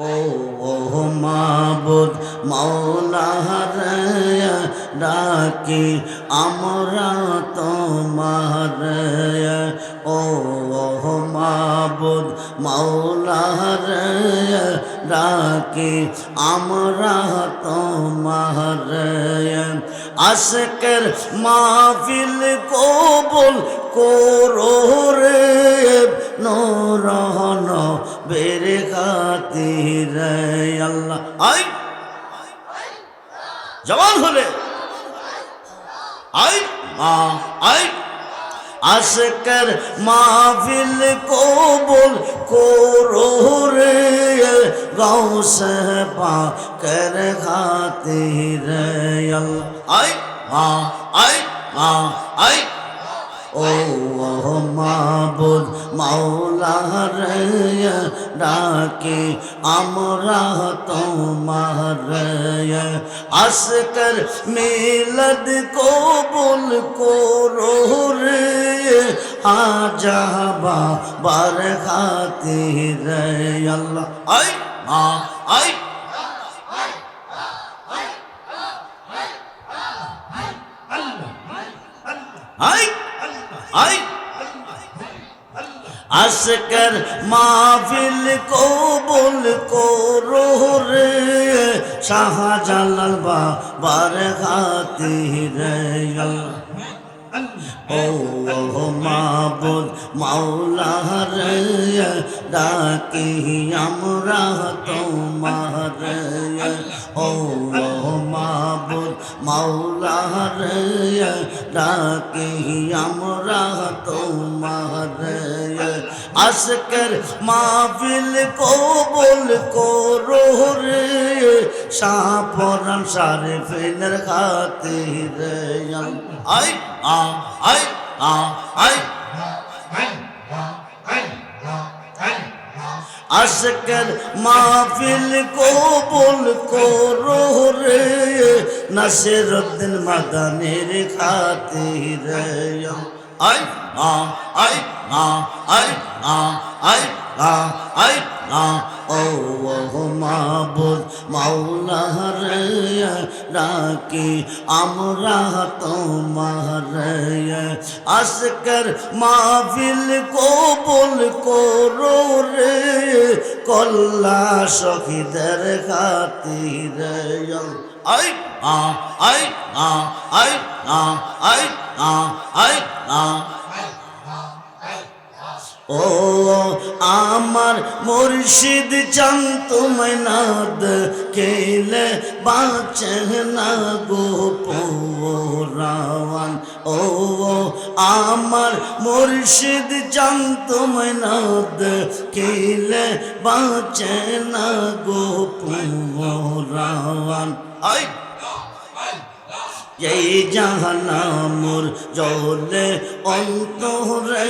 ও মাবুদ মৌলা রে ডাকি আমরা তোমার ও মাবুদ মৌলা রে ডাকি আমরা তোমার আশকের মাহফিল কবুল করো রে নূরহন বেরে খাতির আল্লাহ। আই জবান হলে। আই মা আই আশকের মাহফিল কবুল করো রে গৌসে পা কর খাতির আল্লাহ। আই মা আই মা আই ও মাবুদ মাওলা রে ডাকে, আমরা তোমার আসকর মিলদ কবুল করো রে। আজাবা বার খাতির আল্লাহ। আই মা আই আই আই। আশকর মাহফিল কবুল করো রে। শাহজালাল বাবার খাতির ও ও মাবুদ মাওলা রে। ডাকি আমরা তোমার। ও ও মাবুদ মাওলা রে। ডাকি, আমরা তোমার আজকের মাহফিল কবুল করো রে। সাপরান সারে ফেলের খাতে রে আই আ আই আ, আই। আজকের মাহফিল কবুল করো রে, নাসিরুদ্দিন মাদানের খাতির। আই, আ আই আ আই আ আই আ, আই মাবুদ মাওলা রে ডাকি, আমরা তোমার আজকের মাহফিল কবুল করো রে, কল্লা শহীদের খাতির। আই, আ আই আ আই আ, আই আই ও আমার মুর্শিদ চান তোমায় নাদ, কেলে বাঁচে না গো রাওয়ান? ও আমার মুর্শিদ চান তোমায় নাদ, কেলে বাঁচে না গো রাওয়ান? আই এই জাহানামুর জলে অন্তরে,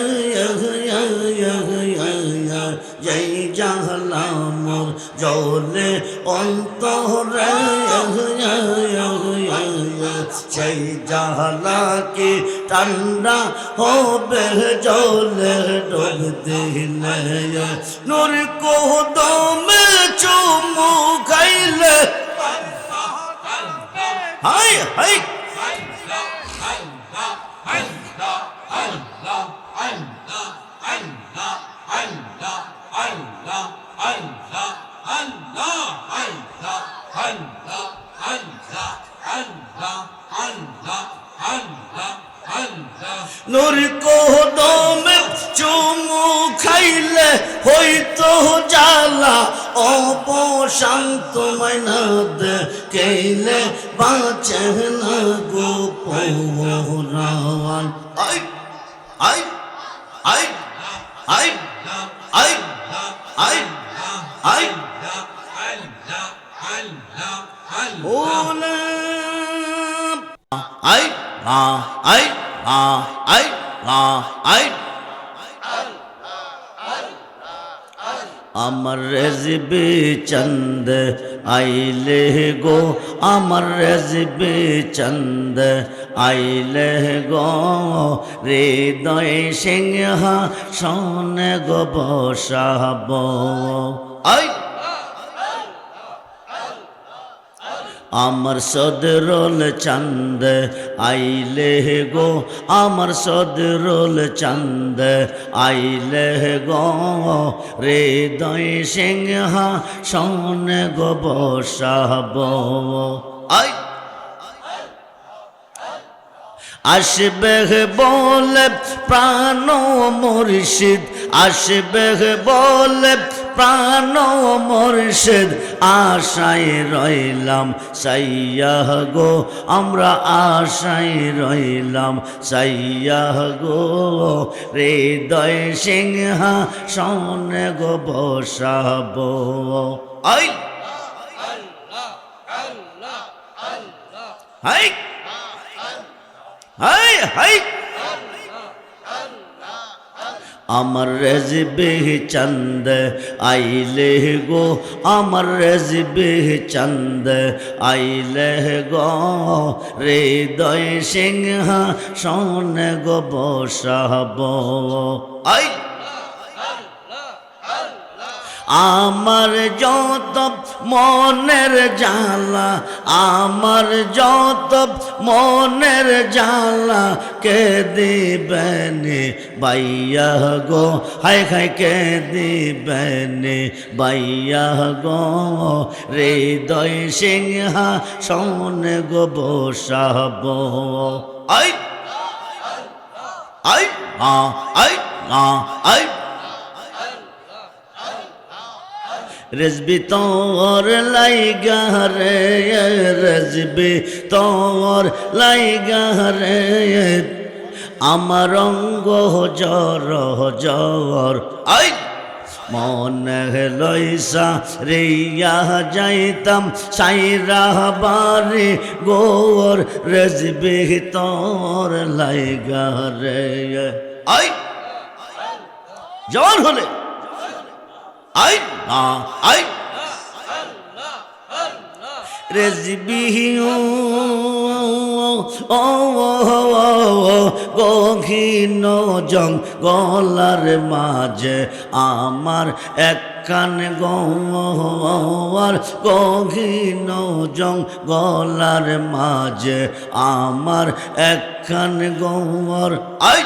এই জাহানামুর জলে অন্তরে সেই জাহালা কি ঠান্ডা হবে জলে ডোব দিলে। নূর কোদমে চুমু খাইলে। হাই হাই নূর কোদমে চুমু খাইলে হইতো জ্বালা অপশান্ত মাইনাদ কেলে বাঁচে না গো পৌরান আই আই আই আই আই আই আই। আই আ আই। আমার রেজবে চন্দ আইলে গো, আমার রেজবে চন্দ আইলে গো। হৃদয় সিংহা সনে গো বসাব। আই! আমার সদরুল চান্দ আইলে গো, আমার সদরুল চান্দ আইলে গো। রে হৃদয় সিংহা সন গো বসাব। আই। আসবে বলে প্রাণ মুর্শিদ, আসবে বলে প্রাণ মুর্শিদ আশায় রইলাম সাইয়া গো, আমরা আশায় রইলাম সাইয়া গো। হৃদয় সিংহা সনে গো, বসাব। হাই হাই হাই আমার রেজবে চন্দ আইলে গো আমার রেজবে চন্দ আইলে গো রে দয় সিংহা সন গো বসাব। আই! আমার যত মনের জ্বালা, আমার যত মনের জ্বালা, কে দিবেন বাইয়া গো? হাই খাই কে দিবেন বাইয়া গো? হৃদয় সিংহা সন গো বসাব। আই! আই! আই! আ! আই! রেজবি তোর লাইগা রে রেজবি তোর লাইগা রে। আমার অঙ্গ জর জর আই! মনে লইসা রিয়া যাইতাম সাইরা বারে গোর। রেজবি তোর লাইগা রে। আই! জওয়ান হলে। গহীন জং গলার মাঝে আমার এক কান গর গহীন জং গলার মাঝে আমার এক কান গর আই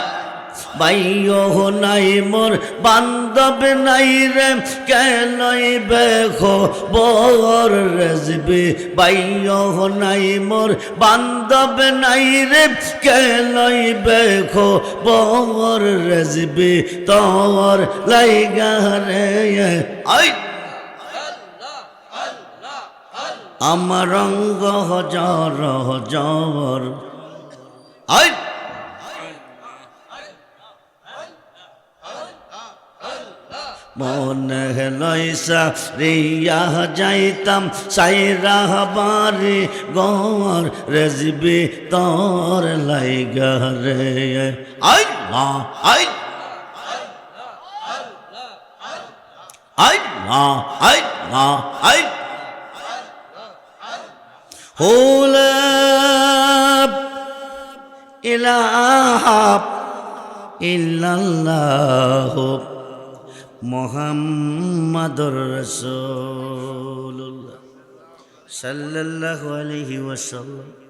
বাইও নাই মোর বান্ধব নাই রে কেনই বেখো বর রেজবি? বাইও নাই মোর বান্ধব নাই রে কেনই বেখো বর রেজবি? তোর লাইগা রে। আই! আমার রঙ্গ জর জর আই মনে লইসা রিয়া যাইতাম সাইরা বারে গর রেজবি তোর লাইগা রে। আই মা আই আই মা আই মা আই ইলাহা ইল্লাল্লাহ মোহাম্মদুর রসুল্লাহ সাল্লাল্লাহু আলাইহি ওয়াসাল্লাম।